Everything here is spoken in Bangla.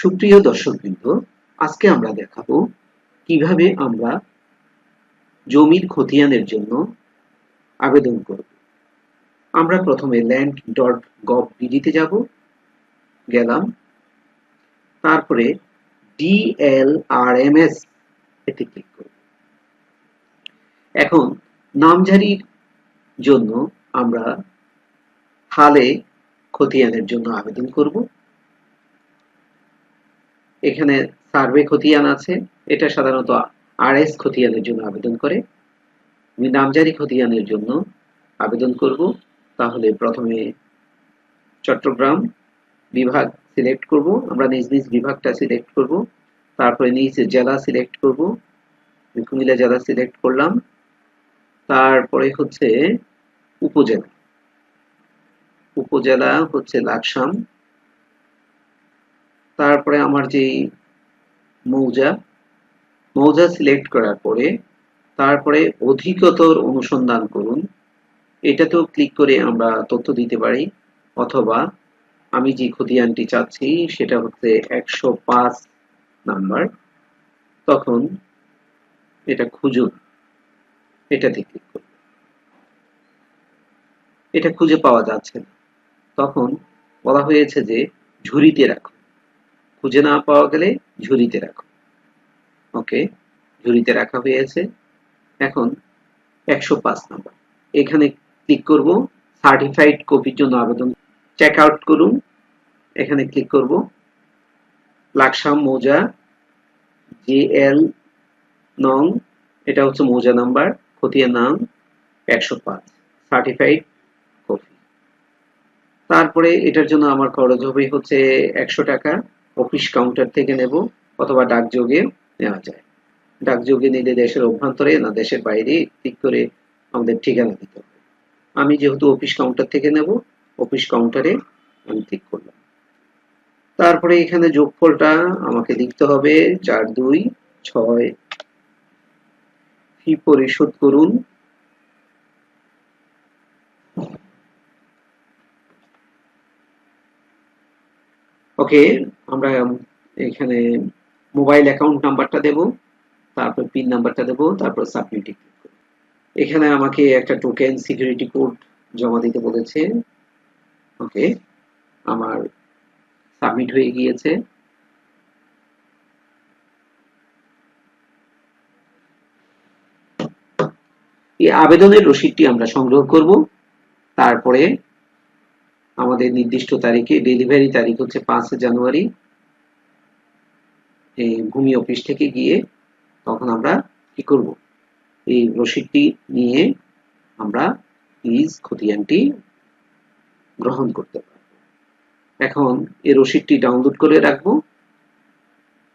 সুপ্রিয় দর্শকবৃন্দ আজকে আমরা দেখাবো কীভাবে আমরা জমির খতিয়ানের জন্য আবেদন করব। আমরা প্রথমে ল্যান্ড ডট গভ বিডিতে যাব গেলাম তারপরে ডিএলআরএমএস এতে ক্লিক করব। এখন নামজারির জন্য আমরা হালে খতিয়ানের জন্য আবেদন করব। এখানে সার্ভে খতিয়ান আছে। এটা সাধারণত আরএস খতিয়ানের জন্য আবেদন করে। আমি নামজারি খতিয়ানের জন্য আবেদন করব। তাহলে প্রথমে চট্টগ্রাম বিভাগ সিলেক্ট করব। আমরা নিজ নিজ বিভাগটা সিলেক্ট করব। তারপরে নিজ জেলা সিলেক্ট করব। কুমিল্লা জেলা সিলেক্ট করলাম। তারপরে হচ্ছে উপজেলা। উপজেলা হচ্ছে লাকসাম। তারপরে আমার যে মৌজা মৌজা সিলেক্ট করার পরে তারপরে অধিকতর অনুসন্ধান করুন। এটাতেও ক্লিক করে আমরা তথ্য দিতে পারি, অথবা আমি যে খতিয়ানটি চাচ্ছি সেটা হচ্ছে একশো পাঁচ নাম্বার। তখন এটা খুঁজুন, এটাতে ক্লিক করুন। এটা খুঁজে পাওয়া যাচ্ছে না। তখন বলা হয়েছে যে ঝুড়িতে রাখুন। খুঁজে না পাওয়া গেলে ঝুড়িতে রাখো। ওকে? ঝুড়িতে রাখা হয়েছে। এখন একশো পাঁচ নাম্বার। এখানে ক্লিক করব সার্টিফাইড কপির জন্য আবেদন। চেক আউট করুন। এখানে ক্লিক করব লাকসাম মৌজা জেএল নং, এটা হচ্ছে মৌজা নাম্বার খতিয়ান নাম একশো পাঁচ সার্টিফাইড কপি তারপরে এটার জন্য আমার খরচ হবে হচ্ছে একশো টাকা। অফিস কাউন্টার থেকে নেব অথবা ডাকযোগে নেওয়া যায়। ডাকযোগে নিলে দেশের অভ্যন্তরে না, দেশের বাইরে ক্লিক করে আমাদের ঠিকানা দিতে হবে। আমি যেহেতু অফিস কাউন্টার থেকে নেব অফিস কাউন্টারে আমি ঠিক করলাম। তারপরে এখানে যোগফলটা আমাকে লিখতে হবে চার দুই ছয়। ফি পরিশোধ করুন? ওকে আমরা এখানে মোবাইল অ্যাকাউন্ট নাম্বারটা দেব, তারপর পিন নাম্বারটা দেব, তারপর সাবমিটে এখানে আমাকে একটা টোকেন সিকিউরিটি কোড জমা দিতে বলেছে। ওকে, আমার সাবমিট হয়ে গিয়েছে। এই আবেদনের রসিদটি আমরা সংগ্রহ করব, তারপরে আমাদের নির্দিষ্ট তারিখে ডেলিভারি তারিখ হচ্ছে পাঁচ জানুয়ারি এই ভূমি অফিস থেকে গিয়ে তখন আমরা কি করব? এই রসিদটি নিয়ে আমরা লিজ খতিয়ানটি গ্রহণ করতে পারব। এখন এই রসিদটি ডাউনলোড করে রাখব।